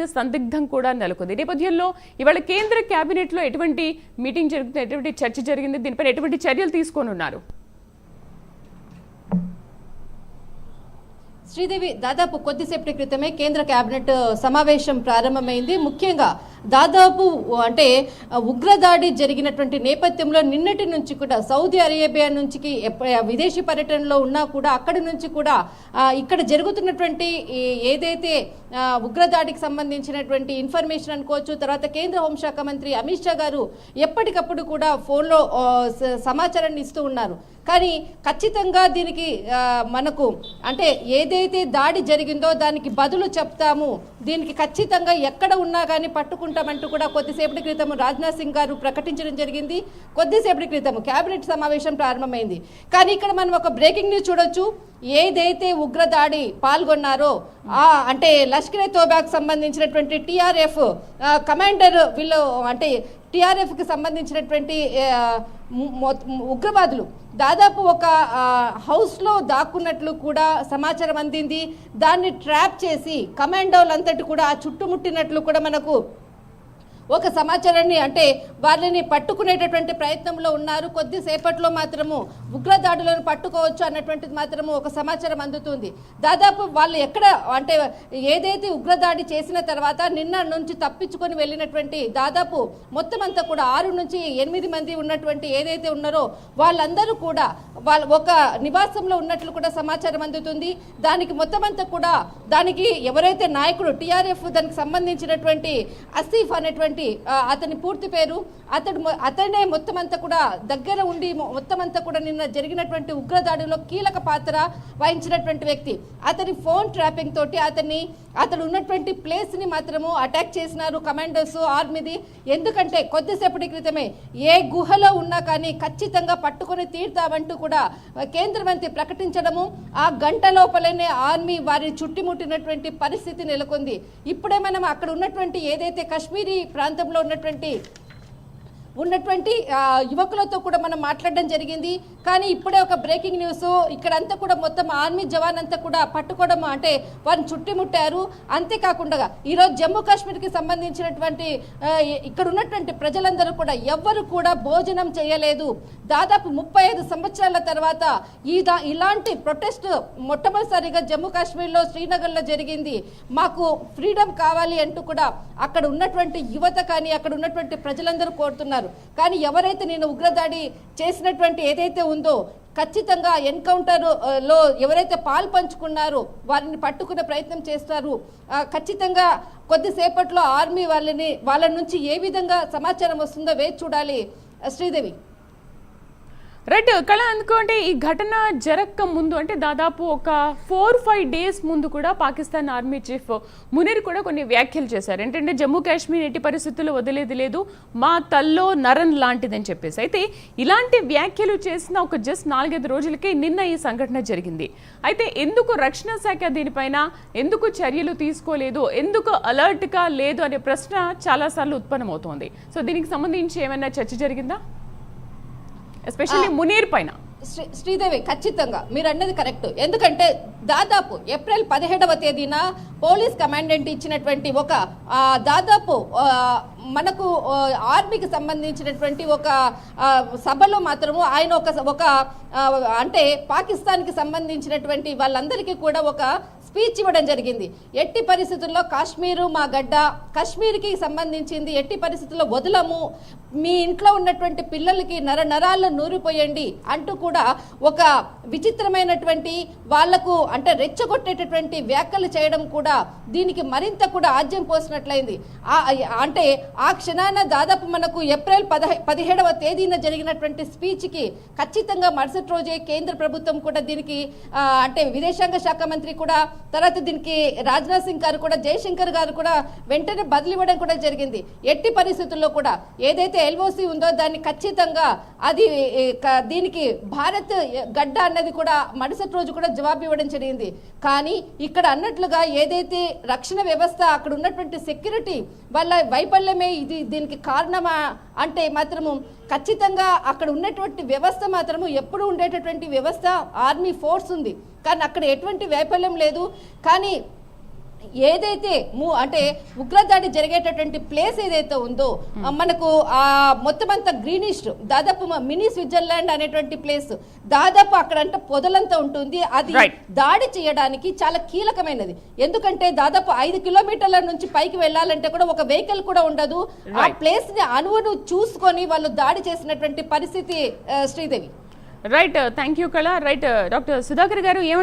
అనే సందిగ్ధం కూడా నెలకొంది. నేపథ్యంలో ఇవాళ కేంద్ర కేబినెట్లో ఎటువంటి మీటింగ్ జరుగుతుంది ఎటువంటి చర్చ జరిగింది దీనిపైన ఎటువంటి చర్యలు తీసుకోనున్నారు? శ్రీదేవి దాదాపు కొద్దిసేపటి క్రితమే కేంద్ర కేబినెట్ సమావేశం ప్రారంభమైంది. ముఖ్యంగా దాదాపు అంటే ఉగ్రదాడి జరిగినటువంటి నేపథ్యంలో నిన్నటి నుంచి కూడా సౌదీ అరేబియా నుంచి విదేశీ పర్యటనలో ఉన్నా కూడా అక్కడి నుంచి కూడా ఇక్కడ జరుగుతున్నటువంటి ఏదైతే ఉగ్రదాడికి సంబంధించినటువంటి ఇన్ఫర్మేషన్ అనుకోవచ్చు తర్వాత కేంద్ర హోంశాఖ మంత్రి అమిత్ షా గారు ఎప్పటికప్పుడు కూడా ఫోన్లో స- సమాచారాన్ని ఇస్తూ ఉన్నారు. కానీ ఖచ్చితంగా దీనికి మనకు అంటే ఏదైతే దాడి జరిగిందో దానికి బదులు చెప్తాము. దీనికి ఖచ్చితంగా ఎక్కడ ఉన్నా కానీ పట్టుకుంటామంటూ కూడా కొద్దిసేపటి క్రితం రాజ్నాథ్ సింగ్ గారు ప్రకటించడం జరిగింది. కొద్దిసేపటి క్రితం కేబినెట్ సమావేశం ప్రారంభమైంది. కానీ ఇక్కడ మనం ఒక బ్రేకింగ్ న్యూస్ చూడొచ్చు. ఏదైతే ఉగ్రదాడి పాల్గొన్నారో ఆ అంటే లష్కరే తోబాకు సంబంధించినటువంటి టీఆర్ఎఫ్ కమాండర్ వీళ్ళు అంటే టీఆర్ఎఫ్కి సంబంధించినటువంటి మొ- ఉగ్రవాదులు. దాదాపు ఒక హౌస్లో దాక్కున్నట్లు కూడా సమాచారం అందింది. దాన్ని ట్రాప్ చేసి కమాండోలంతటి కూడా ఆ చుట్టుముట్టినట్లు కూడా మనకు ఒక సమాచారాన్ని అంటే వాళ్ళని పట్టుకునేటటువంటి ప్రయత్నంలో ఉన్నారు. కొద్దిసేపట్లో మాత్రము ఉగ్రదాడులను పట్టుకోవచ్చు అన్నటువంటిది మాత్రము ఒక సమాచారం అందుతుంది. దాదాపు వాళ్ళు ఎక్కడ అంటే ఏదైతే ఉగ్రదాడి చేసిన తర్వాత నిన్న నుంచి తప్పించుకొని వెళ్ళినటువంటి దాదాపు మొత్తం అంతా కూడా ఆరు నుంచి ఎనిమిది మంది ఉన్నటువంటి ఏదైతే ఉన్నారో వాళ్ళందరూ కూడా వాళ్ళ ఒక నివాసంలో ఉన్నట్లు కూడా సమాచారం అందుతుంది. దానికి మొత్తం అంతా కూడా దానికి ఎవరైతే నాయకుడు టీఆర్ఎఫ్ దానికి సంబంధించినటువంటి అసీఫ్ అనేటువంటి ఆ, అతని పూర్తి పేరు అతడు అతనే మొత్తం అంతా కూడా దగ్గర ఉండి మొత్తం అంతా కూడా నిన్న జరిగినటువంటి ఉగ్రదాడిలో కీలక పాత్ర వహించినటువంటి వ్యక్తి. అతని ఫోన్ ట్రాపింగ్ తోటి అతన్ని అతడు ఉన్నటువంటి ప్లేస్ని మాత్రము అటాక్ చేసినారు కమాండోస్ ఆర్మీది ఎందుకంటే కొద్దిసేపటి క్రితమే ఏ గుహలో ఉన్నా కానీ ఖచ్చితంగా పట్టుకొని తీరుతామంటూ కూడా కేంద్ర మంత్రి ప్రకటించడము ఆ గంట లోపలనే ఆర్మీ వారిని చుట్టుముట్టినటువంటి పరిస్థితి నెలకొంది. ఇప్పుడే మనం అక్కడ ఉన్నటువంటి ఏదైతే కాశ్మీరీ ప్రాంతంలో ఉన్నటువంటి ఉన్నటువంటి యువకులతో కూడా మనం మాట్లాడడం జరిగింది. కానీ ఇప్పుడే ఒక బ్రేకింగ్ న్యూస్. ఇక్కడంతా కూడా మొత్తం ఆర్మీ జవాన్ అంతా కూడా పట్టుకోవడం అంటే వారిని చుట్టుముట్టారు. అంతేకాకుండా ఈరోజు జమ్మూ కాశ్మీర్కి సంబంధించినటువంటి ఇక్కడ ఉన్నటువంటి ప్రజలందరూ కూడా ఎవ్వరు కూడా భోజనం చేయలేదు. దాదాపు ముప్పై ఐదు సంవత్సరాల తర్వాత ఈ ఇలాంటి ప్రొటెస్ట్ మొట్టమొదటిసారిగా జమ్మూ కాశ్మీర్లో శ్రీనగర్లో జరిగింది. మాకు ఫ్రీడమ్ కావాలి అంటూ కూడా అక్కడ ఉన్నటువంటి యువత కానీ అక్కడ ఉన్నటువంటి ప్రజలందరూ కోరుతున్నారు. కానీ ఎవరైతే నేను ఉగ్రదాడి చేసినటువంటి ఏదైతే ఉందో ఖచ్చితంగా ఎన్కౌంటర్లో ఎవరైతే పాలు పంచుకున్నారో వారిని పట్టుకునే ప్రయత్నం చేస్తారు. ఖచ్చితంగా కొద్దిసేపట్లో ఆర్మీ వాళ్ళని వాళ్ళ నుంచి ఏ విధంగా సమాచారం వస్తుందో వేచి చూడాలి. శ్రీదేవి. రైట్ కళ ఎందుకంటే ఈ ఘటన జరగక ముందు అంటే దాదాపు ఒక ఫోర్ ఫైవ్ డేస్ ముందు కూడా పాకిస్తాన్ ఆర్మీ చీఫ్ మునీర్ కూడా కొన్ని వ్యాఖ్యలు చేశారు. ఏంటంటే జమ్మూ కాశ్మీర్ ఎట్టి పరిస్థితుల్లో వదిలేది లేదు. మా తల్లో నరన్ లాంటిదని చెప్పేసి. అయితే ఇలాంటి వ్యాఖ్యలు చేసిన ఒక జస్ట్ నాలుగైదు రోజులకే నిన్న ఈ సంఘటన జరిగింది. అయితే ఎందుకు రక్షణ శాఖ దీనిపైన ఎందుకు చర్యలు తీసుకోలేదు? ఎందుకు అలర్ట్గా లేదు? అనే ప్రశ్న చాలాసార్లు ఉత్పన్నమవుతోంది. సో దీనికి సంబంధించి ఏమైనా చర్చ జరిగిందా? ఎస్పెషల్లీ మునీర్ పైన. శ్రీ శ్రీదేవి ఖచ్చితంగా. మీరు అన్నది కరెక్ట్. ఎందుకంటే దాదాపు ఏప్రిల్ పదిహేడవ తేదీన పోలీస్ కమాండెంట్ ఇచ్చినటువంటి ఒక దాదాపు మనకు ఆర్మీకి సంబంధించినటువంటి ఒక సభలో మాత్రము ఆయన ఒక ఒక అంటే పాకిస్తాన్కి సంబంధించినటువంటి వాళ్ళందరికీ కూడా ఒక స్పీచ్ ఇవ్వడం జరిగింది. ఎట్టి పరిస్థితుల్లో కాశ్మీరు మా గడ్డ కాశ్మీర్కి సంబంధించింది ఎట్టి పరిస్థితుల్లో వదలము మీ ఇంట్లో ఉన్నటువంటి పిల్లలకి నర నరాల్లో నూరిపోయండి అంటూ కూడా ఒక విచిత్రమైనటువంటి వాళ్ళకు అంటే రెచ్చగొట్టేటటువంటి వ్యాఖ్యలు చేయడం కూడా దీనికి మరింత కూడా ఆజ్యం పోసినట్లయింది. అంటే ఆ క్షణాన దాదాపు మనకు ఏప్రిల్ పదహ పదిహేడవ తేదీన జరిగినటువంటి స్పీచ్కి ఖచ్చితంగా మరుసటి రోజే కేంద్ర ప్రభుత్వం కూడా దీనికి అంటే విదేశాంగ శాఖ మంత్రి కూడా తర్వాత దీనికి రాజ్నాథ్ సింగ్ గారు కూడా జయశంకర్ గారు కూడా వెంటనే బదిలివ్వడం కూడా జరిగింది. ఎట్టి పరిస్థితుల్లో కూడా ఏదైతే ఎల్ఓసి ఉందో దాన్ని ఖచ్చితంగా అది దీనికి భారత్ గడ్డ అన్నది కూడా మరుసటి రోజు కూడా జవాబు ఇవ్వడం జరిగింది. కానీ ఇక్కడ అన్నట్లుగా ఏదైతే రక్షణ వ్యవస్థ అక్కడ ఉన్నటువంటి సెక్యూరిటీ వాళ్ళ వైఫల్యమే ఇది దీనికి కారణమా అంటే మాత్రము ఖచ్చితంగా అక్కడ ఉన్నటువంటి వ్యవస్థ మాత్రము ఎప్పుడు ఉండేటటువంటి వ్యవస్థ ఆర్మీ ఫోర్స్ ఉంది. కానీ అక్కడ ఎటువంటి వైఫల్యం లేదు. కానీ ఏదైతే ము- అంటే ఉగ్రదాడి జరిగేటటువంటి ప్లేస్ ఏదైతే ఉందో మనకు ఆ మొత్తం అంతా గ్రీనిష్ దాదాపు మినీ స్విట్జర్లాండ్ అనేటువంటి ప్లేస్. దాదాపు అక్కడంటే పొదలంతా ఉంటుంది. అది. దాడి చేయడానికి చాలా కీలకమైనది. ఎందుకంటే దాదాపు ఐదు కిలోమీటర్ల నుంచి పైకి వెళ్ళాలంటే కూడా ఒక వెహికల్ కూడా ఉండదు. ఆ. ప్లేస్ని అనువును చూసుకొని వాళ్ళు దాడి చేసినటువంటి పరిస్థితి Sridevi. Right thank you Kala right doctor Sudhakar garu ఏమంటారు?